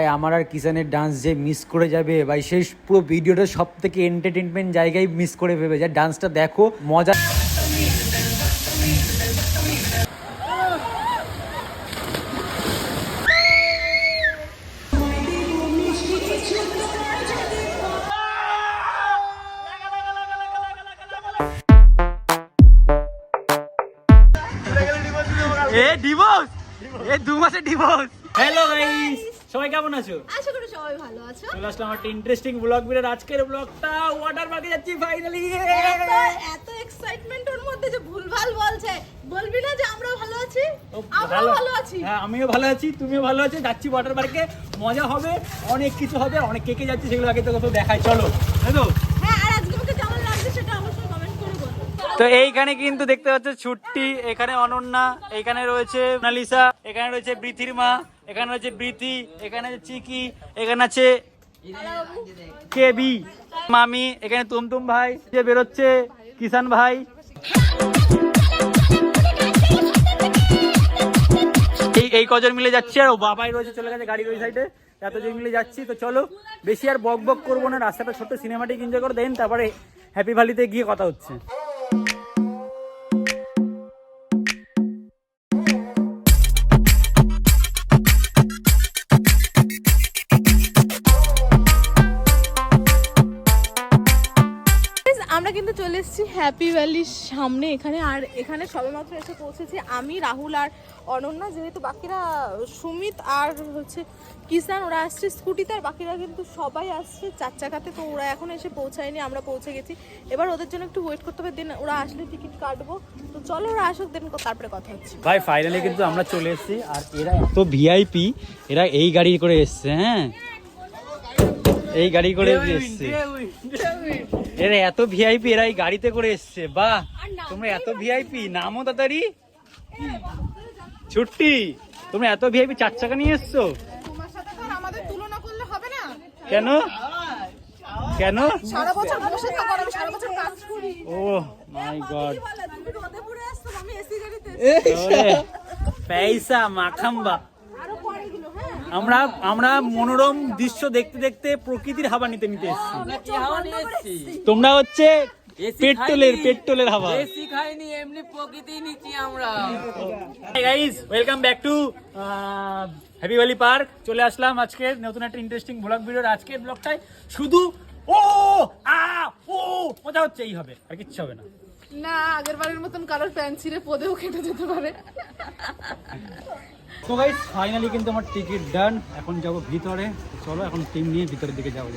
ভাই, আমার আর কিষানের ডান্স যে মিস করে যাবে ভাই শেষ পুরো ভিডিওটা সব থেকে এন্টারটেনমেন্ট জায়গায় মিস করে ভেবে যা ডান্সটা দেখো মজা এ ডিভোর্স এ দু মাসে ডিভোর্স হ্যালো গাইস সবাই কেমন আছো? আশা করি সবাই ভালো আছো। চলে আসলাম একটা ইন্টারেস্টিং ব্লগ ভিডিওর আজকের ব্লগটা ওয়াটার পার্কে যাচ্ছি ফাইনালি এত এত এক্সাইটমেন্ট ওর মধ্যে যে ভুলভাল বলছে। বলবি না যে আমরা ভালো আছি? আমরাও ভালো। আছি। হ্যাঁ আমিও ভালো আছি তুমিও ভালো আছো। যাচ্ছি ওয়াটার পার্কে মজা হবে অনেক কিছু হবে অনেক কে কে যাচ্ছে সেগুলো আগে তো কত দেখায় চলো তাই তো? হ্যাঁ আর আজকে আমাকে কেমন লাগছে সেটা অবশ্যই কমেন্ট করে বলো। তো এইখানে কিন্তু দেখতে পাচ্ছ ছুট্টি এখানে অনন্যা এখানে রয়েছে মোনালিসা এখানে রয়েছে বৃথির মা। এখানে আছে বৃতি এখানে আছে চিকি, এখানে আছে কেবি, মামি, এখানে তুমতুম ভাই, যে বেরোচ্ছে, কিষান ভাই। এই এই কজন মিলে যাচ্ছি, আর বাবাই রয়েছে, চলে গেছে গাড়ির ওই সাইডে। এতজন মিলে যাচ্ছি, তো চলো, বেশি আর বক বক করব না, রাস্তাটা ছোট্ট সিনেমাটিক এনজয় করে, দেন তারপরে হ্যাপি ভ্যালিতে গিয়ে কথা হচ্ছে। হ্যাপি ভ্যালির সামনে এখানে, আর এখানে সবেমাত্র এসে পৌঁছেছি আমি, রাহুল আর অনন্যা। যেহেতু বাকিরা সুমিত আর হচ্ছে কিষান, ওরা আসছে স্কুটিতে, আর বাকিরা কিন্তু সবাই আসছে চার চাকাতে। তো ওরা এখন এসে পৌঁছায়নি, আমরা পৌঁছে গেছি। এবার ওদের জন্য একটু ওয়েট করতে হবে দেন ওরা আসলে টিকিট কাটবো। তো চলো ওরা আসুক দেন তারপরে কথা হচ্ছে। ভাই ফাইনালি কিন্তু আমরা চলে এসেছি, আর এরা এত ভিআইপি এরা এই গাড়ি করে এসছে হ্যাঁ? এই গাড়ি করে এসছে। এরা এত ভিআইপি এরা এই গাড়িতে করে এসছে বাহ। তোমরা এত ভিআইপি নামও তাড়াতাড়ি। ছুটি তোমরা এত ভিআইপি চার চাকা নিয়ে এসছো? তোমার সাথে তো আমাদের তুলনা করলে হবে না। কেন? কেন? সারা বছর বসে থাকো আমি সারা বছর কাজ করি। Oh my god. তুমি রোদে পড়ে আসছো আমি এসি গাড়িতে পয়সা মাখাম্বা। আমরা আমরা মনোরম দৃশ্য দেখতে দেখতে প্রকৃতির হাওয়া নিতে নিতে এসেছি। তোমরা হচ্ছে পেট্রোলের পেট্রোলের হাওয়া। এসি খাইনি এমনি প্রকৃতি নিচ্ছি আমরা। Guys welcome back to happy valley park চলে আসলাম আজকে নতুন একটা ইন্টারেস্টিং ব্লগ ভিডিওর আজকের ব্লগটাই শুধু ও আ ও মজা হচ্ছে এই হবে আর কিচ্ছু হবে না। না আগের বারের মতন কারোর প্যান্ট ছিঁড়ে পদেও কেটে যেতে পারে। তো গাইস ফাইনালি কিন্তু আমার টিকিট ডান এখন যাব ভিতরে। চলো, এখন টিম নিয়ে ভিতরের দিকে যাবে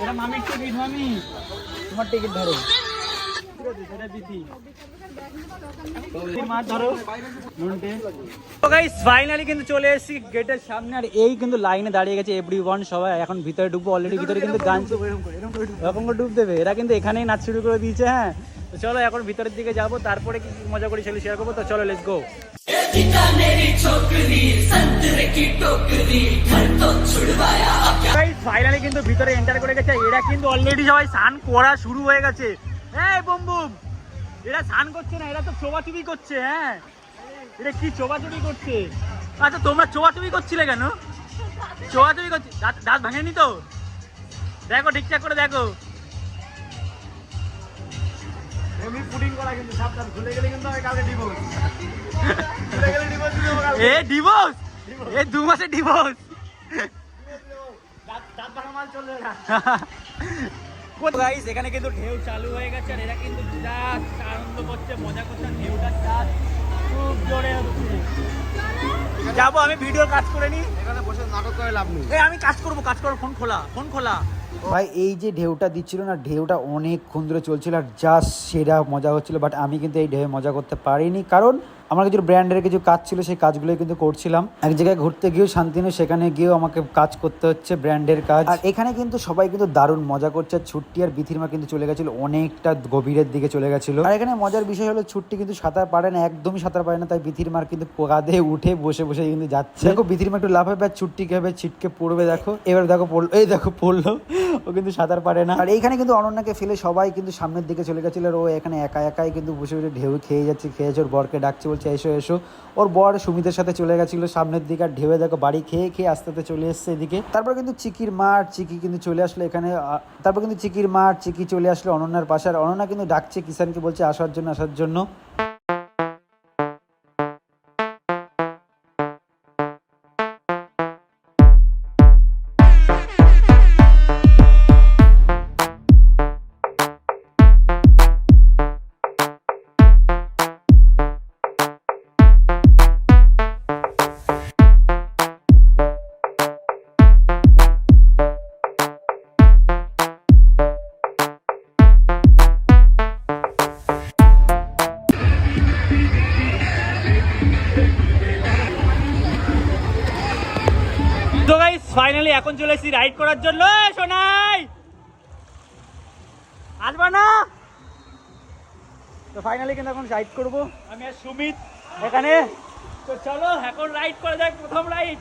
এটা মামির টিকিট মামি। তোমার টিকিট এটা ধরো। তো নাচ শুরু করে দিয়েছে হ্যাঁ। চলো এখন ভিতরের দিকে যাব, তারপরে কি কি মজা করি সেগুলো শেয়ার করব। তো চলো লেটস গো ফাইনালি কিন্তু ভিতরে এন্টার করে গেছে, এরা কিন্তু অলরেডি সবাই স্নান করা শুরু হয়ে গেছে। এই বুম বুম এরা স্নান করছে না এরা তো চোবাচুবি করছে হ্যাঁ। এটা কি চোবাচুবি করছে? আচ্ছা তোমরা চোবাচুবি করছিলে কেন? চোবাচুবি করছি দাঁত দাঁত ভাঙেনি তো? দেখো ঠিকঠাক করে দেখো। পুডিং করা কিন্তু সাবধান ভুলে গেলে কিন্তু আমি কালকে ডিভোর্স ভুলে গেলে এ ডিভোর্স এ দু মাসে ডিভোর্স দাঁত ভাঙা মাল চলবে না। গাইস এখানে কিন্তু ঢেউ চালু হয়ে গেছে আর এরা কিন্তু জাস্ট আনন্দ করছে মজা করছে ঢেউটা জাস্ট খুব জোরে হচ্ছে। যাব আমি ভিডিওর কাজ করে নি। এখানে বসে নাটক করে লাভ নেই। এই আমি কাজ করব কাজ করব ফোন খোলা ফোন খোলা। ভাই এই যে ঢেউটা দিচ্ছিল না ঢেউটা অনেকক্ষণ ধরে চলছিল আর জাস্ট সেরা মজা হচ্ছিল বাট আমি কিন্তু এই ঢেউ মজা করতে পারিনি কারণ আমার কিছু ব্র্যান্ডের কিছু কাজ ছিল সেই কাজগুলোই কিন্তু করছিলাম। এক জায়গায় ঘুরতে গিয়েও শান্তি নেই সেখানে গিয়েও আমাকে কাজ করতে হচ্ছে ব্র্যান্ডের কাজ। আর এখানে কিন্তু সবাই কিন্তু দারুণ মজা করছে। আর ছুট্টি আর বিথির মা কিন্তু চলে গেছিল অনেকটা গভীরের দিকে চলে গেছিল। আর এখানে মজার বিষয় হলো ছুট্টি কিন্তু সাঁতার পারে না একদমই সাঁতার পারে না তাই বিথির মার কিন্তু কাঁধে উঠে বসে বসে কিন্তু যাচ্ছে। দেখো বিথির মা একটু লাফাবে আর ছুট্টি কীভাবে ছিটকে পড়বে দেখো। এবার দেখো পড়ল এই দেখো পড়ল। ও কিন্তু সাঁতার পারে না। আর এইখানে কিন্তু অনন্যাকে ফেলে সবাই কিন্তু সামনের দিকে চলে গেছিল আর ও এখানে একা একাই কিন্তু বসে বসে ঢেউ খেয়ে যাচ্ছে খেয়েছে ওর বরকে ডাকছে বলছে, এসো এসো। ওর বর সুমিতের সাথে চলে গেছিল সামনের দিকে আর ঢেউয়ে দেখো বাড়ি খেয়ে খেয়ে আস্তে আস্তে চলে এসছে এদিকে। তারপর কিন্তু চিকির মা আর চিকি কিন্তু চলে আসলো এখানে তারপর কিন্তু চিকির মা আর চিকি চলে আসলো অনন্যার পাশে। আর অনন্যা কিন্তু ডাকছে কিষানকে, বলছে, আসার জন্য আসার জন্য। এসেছি রাইড করার জন্য সোনাই। আসবা না? তো ফাইনালি কিন্তু এখন রাইড করব। আমি আর সুমিত এখানে। তো চলো এখন রাইড করা যাক প্রথম রাইড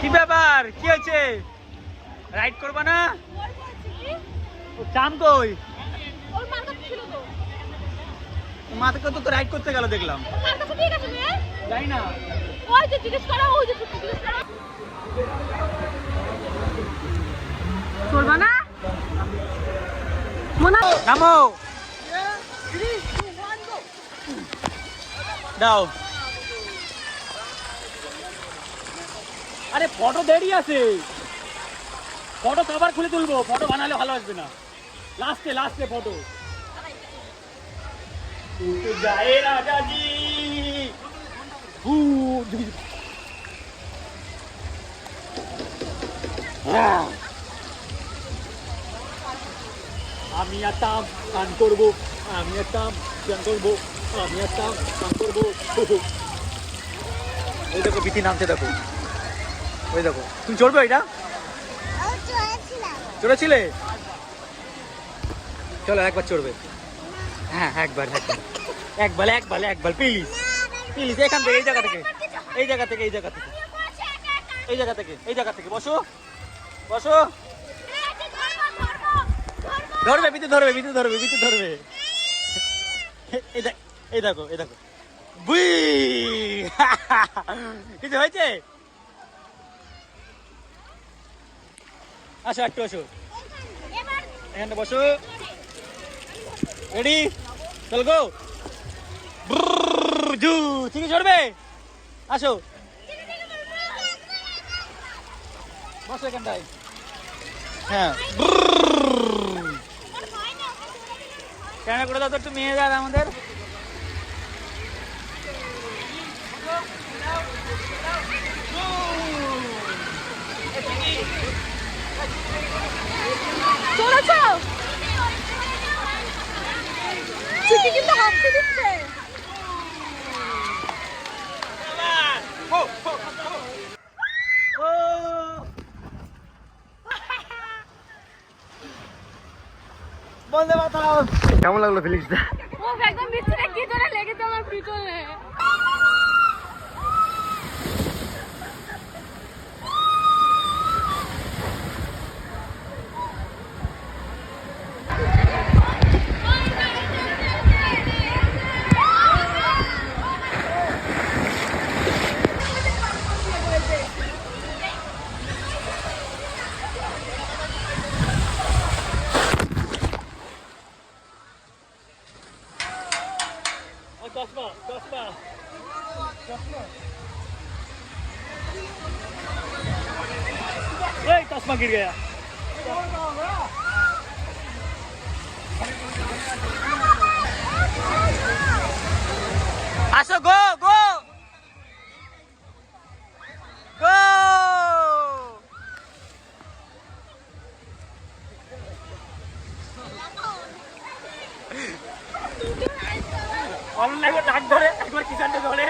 কি ব্যাপার? কি হয়েছে? রাইড করবা না? চান কই? মার তো রাইড করতে গেল দেখলাম। যাই না। ওই যে জিজ্ঞেস করো ওই যে জিজ্ঞেস করো করবা না? মনে নামো। দাও। আরে ফটো দেরি আছে। ফটো কভার খুলে তুলবো ফটো বানালে ভালো আসবে না। লাস্টে লাস্টে ফটো। জয় রাজাজি। হু, দুই- আহ। আমি একটাম গান করব আমি একটাম গান করব আমি একটাম গান করব। ওই দেখো বিথি নামতে দেখো। ওই দেখো তুমি চড়বে এটা? চড়েছিলে? চলো একবার চড়বে। হ্যাঁ একবার একবার। একবার একবার একবার প্লিজ প্লিজ এখান থেকে এই জায়গা থেকে। এই জায়গা থেকে এই জায়গা থেকে। এই জায়গা থেকে এই জায়গা থেকে। বসো। বসো। ধরবে বিদ্যুৎ ধরবে বিদ্যুৎ ধরবে বিদ্যুৎ ধরবে। এই দেখ এই দেখো এই দেখো। বুই! কিছু হয়েছে? আসো একটু আসো এখানে বসো। রেডি চল গো জু আছে চড়বে আসো। বসো এখানটায়। হ্যাঁ ক্যামেরা করে দাও তো একটু মেয়ে যাবে আমাদের। চলেছ? ছুটি কিন্তু হাঁটতে দিচ্ছে। কেমন লাগল ফিলিক্সটা ও একদম ভিতরে কি ধরে লেগেছে আমার পিছনে? এই চশমা गिर गया আসো গো গো গো অনলাইন ডাক ধরে একবার কিষানটা ধরে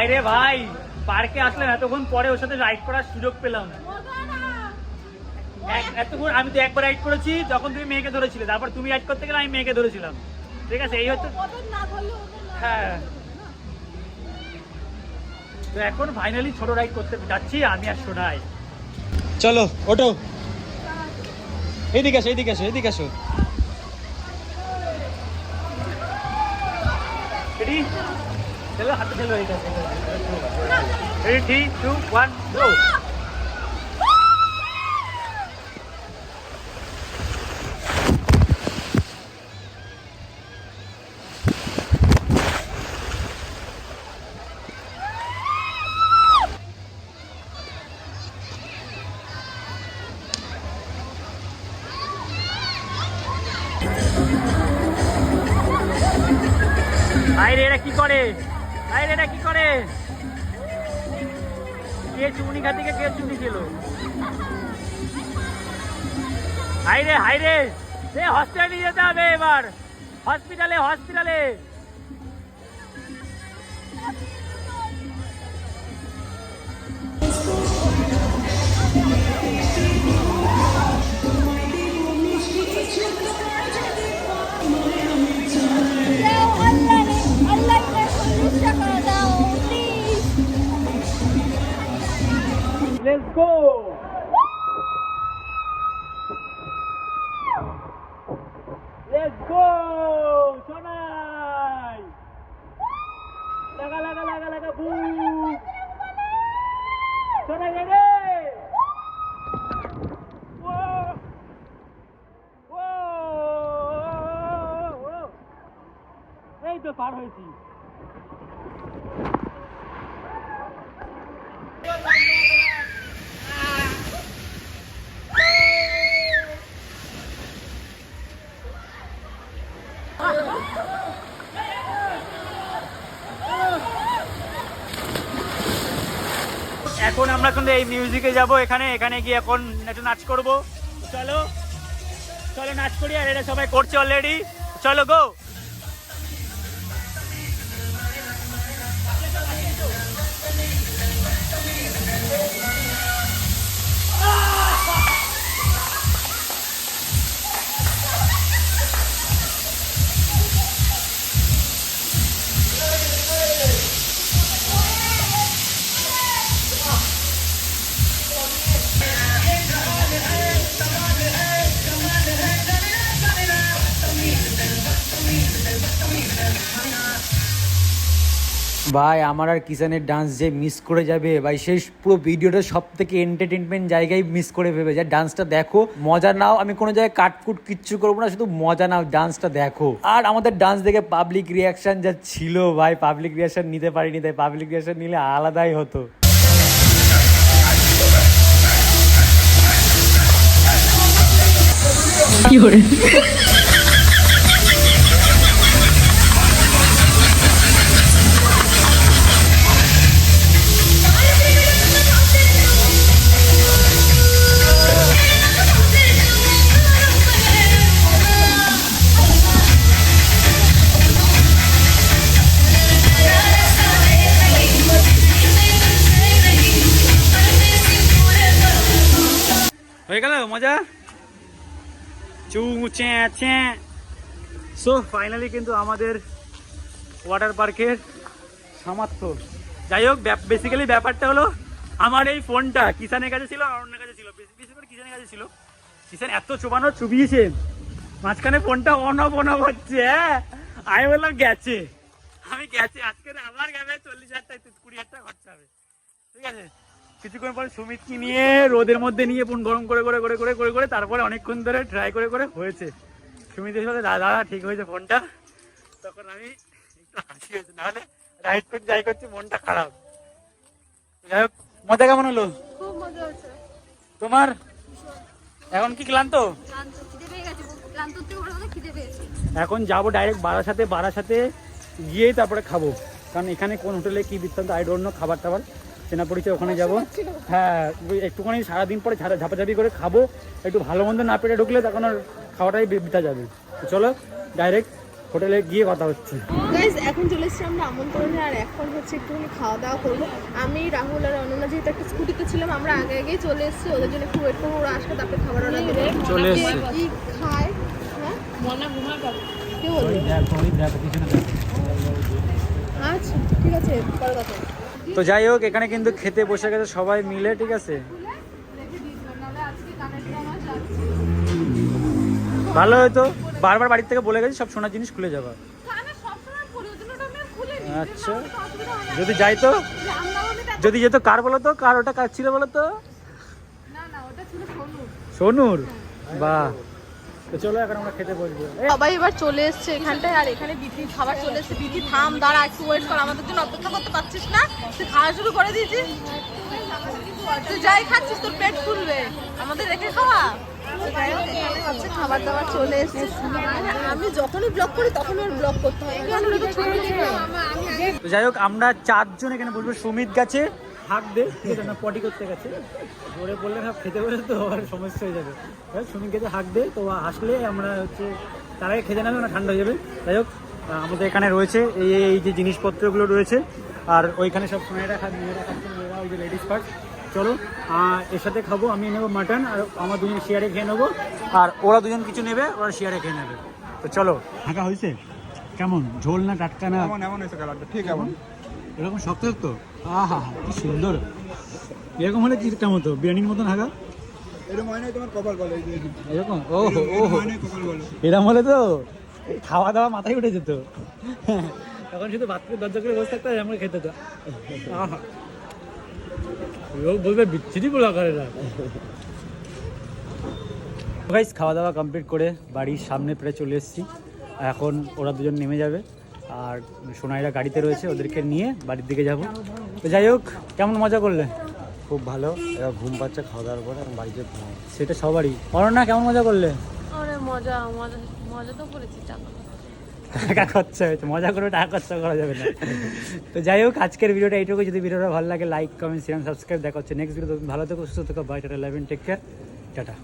আরে ভাই পার্কে আসলাম এতক্ষণ পরে ওর সাথে রাইড করার সুযোগ পেলাম। এতক্ষণ আমি তো একবার রাইড করেছি যখন তুমি মেয়েকে ধরেছিলে তারপর তুমি রাইড করতে গেলে আমি মেয়েকে ধরেছিলাম। ঠিক আছে এই হচ্ছে হ্যাঁ। তো এখন ফাইনালি ছোট রাইড করতে যাচ্ছি আমি আর শোনাই চলো ওটো এইদিকে আসো এইদিকে আসো এইদিকে আসো চলো হাতে চলো এইটা থ্রি টু ওয়ান গো হাইরে হাইরে। এ হসপিটালে নিয়ে যেতে হবে এবার। হসপিটালে হসপিটালে দাও আল্লাহ সোনাই রে ও ও এই এখন আমরা কিন্তু এই মিউজিকে যাব, এখানে এখানে গিয়ে এখন একটু নাচ করব। চলো চলো নাচ করি, আর এটা সবাই করছে অলরেডি চলো গো ভাই, আমার আর কিষানের ডান্স যে মিস করে যাবে, ভাই সেই পুরো ভিডিওটা সব থেকে এন্টারটেনমেন্ট জায়গায় মিস করে ভেবে যা ডান্সটা দেখো, মজা নাও, আমি কোনো জায়গায় কাটকুট কিচ্ছু করব না, শুধু মজা নাও ডান্সটা দেখো। আর আমাদের ডান্স দেখে পাবলিক রিয়াকশন যা ছিল, ভাই পাবলিক রিয়াকশন নিতে পারিনি, তাই পাবলিক রিয়াকশন নিলে আলাদাই হতো। হয়ে চু চ্যাঁ সো ফাইনালি কিন্তু আমাদের ওয়াটার পার্কের সামর্থ্য। যাই হোক বেসিক্যালি ব্যাপারটা হলো, আমার এই ফোনটা কিষানের কাছে ছিল, আর অন্যের কাছে ছিল। কিষানের কাছে ছিল। কিষান এত চোবানো চুবিয়েছে, মাঝখানে ফোনটা অন অফ অন হচ্ছে হ্যাঁ? আমি বললাম, গেছে। আমি গেছে আজকে আমার গ্যাবে চল্লিশ হাজার টাকা কুড়ি হাজার টাকা খরচা হবে। ঠিক আছে? কিছুক্ষণ পরে সুমিতকে নিয়ে রোদের মধ্যে নিয়ে পুন গরম করে করে করে করে করে করে তারপরে অনেকক্ষণ ধরে ট্রাই করে করে হয়েছে। সুমিতের সাথে দাদা ঠিক হয়েছে ফোনটা। তখন আমি একটু হাসি হয়েছে। নাহলে রাইড করতে যাই করছি মনটা খারাপ। যাই হোক মজা কেমন হলো? তোমার? এখন কি ক্লান্ত? এখন যাব ডাইরেক্ট বারাসাতে বারাসাতে গিয়েই তারপরে খাব। কারণ এখানে কোন হোটেলে কি বৃত্তান্ত আই ডোন্ট নো খাবার টাবার চেনা পরিচয় ওখানে যাব। হ্যাঁ একটুখানি সারাদিন পরে ঝাপাঝাপি করে খাব। একটু ভালো মন্দ না পেটে ঢুকলে তখন আর খাওয়াটাই বিতা যাবে। চলো ডাইরেক্ট হোটেলে গিয়ে কথা হচ্ছে। গাইজ এখন চলে এসেছি আমরা আমন্ত্রণে আর এখন হচ্ছে একটুখানি খাওয়া দাওয়া করব। আমি রাহুল আর অনন্যা যেহেতু একটা স্কুটিতে ছিলাম আমরা আগে আগেই চলে এসেছি। ওদের জন্য একটু ওয়েট করব ওরা আসবে তারপরে খাবার অর্ডার দেবে। চলে কে এসছে। কি খায়? হ্যাঁ? মনা ঘুমা কে বলল? আচ্ছা ঠিক আছে পরে কথা হবে। তো যাই হোক এখানে কিন্তু খেতে বসে গেছে সবাই মিলে ঠিক আছে? ভালো হয়তো বারবার বাড়ির থেকে বলে গেছি সব সোনার জিনিস খুলে যাবা। আচ্ছা যদি যাই তো? যদি যেত কার বলো তো? কার ওটা কার ছিল বলো তো? সোনুর? বাহ। তো চলো এখন আমরা খেতে বসবো। সবাই এবার চলে এসছে এখানটায় আর এখানে বিধি খাবার চলে এসছে। বিধি থাম দাঁড়া একটু ওয়েট কর আমাদের জন্য অপেক্ষা করতে পারছিস না? তুই খাওয়া শুরু করে দিয়েছিস তুই যাই খাচ্ছিস তোর পেট ফুলবে। আমাদের রেখে খাওয়া। খাবার দাবার চলে এসছে আমি যখনই ব্লগ করি তখন ওর ব্লগ করতে হয়। যাই হোক আমরা চারজন এখানে বসবো। সুমিত গেছে হাঁক দে ঠিক আছে? না পটি করতে গেছে। জোরে বললে না খেতে বলে তো আর সমস্যা হয়ে যাবে। এবার সুমিত গেছে হাঁক দে তো হাসলে আমরা হচ্ছে তার আগে খেতে নেবে না ঠান্ডা হয়ে যাবে। যাই হোক আমাদের এখানে রয়েছে এই এই যে জিনিসপত্রগুলো রয়েছে আর ওইখানে সব মেয়েরা খা মেয়েরা খাচ্ছে মেয়েরা ওই যে লেডিস পার্ট চলো এর সাথে খাব আমি নেব মাটন আর আমার দুজন শেয়ারে খেয়ে নেব আর ওরা দুজন কিছু নেবে ওরা শেয়ারে খেয়ে নেবে। তো চলো। হাঁকা হয়েছে? কেমন? ঝোল না টাটকা না? এমন এমন হয়েছে কালারটা ঠিক এমন। এরকম শক্ত শক্ত? আহা কি সুন্দর। এরকম হলে কি কেমন হতো? বিরিয়ানির মতন হাগা? এরকম হয় তোমার কপাল বলে এরকম? ও হো ও এরকম হলে তো খাওয়া দাওয়া মাথায় উঠে যেত। তখন শুধু ভাত করে দরজা করে বসে থাকতো এমন খেতে তো লোক বলবে বিচ্ছিরি বলা করে না। গাইস খাওয়া দাওয়া কমপ্লিট করে বাড়ির সামনে প্রায় চলে এসেছি। এখন ওরা দুজন নেমে যাবে। আর সোনাইরা গাড়িতে রয়েছে ওদেরকে নিয়ে বাড়ির দিকে যাব। তো যাই হোক কেমন মজা করলে? খুব ভালো। এবার ঘুম পাচ্ছে খাওয়া দাওয়ার পরে এখন বাড়িতে ঘুমাবো সেটা সবারই। অরণ্যা কেমন মজা করলে? আরে মজা মজা মজা তো করেছি টাকা টাকা খরচা হয়েছে মজা করে টাকা খরচা করা যাবে না। তো যাই হোক আজকের ভিডিওটা এইটুকু যদি ভিডিওটা ভালো লাগে লাইক কমেন্ট শেয়ার সাবস্ক্রাইব দেখা হচ্ছে নেক্সট ভিডিও ভালো থেকো সুস্থ থেকো। Bye tata eleven take care tata.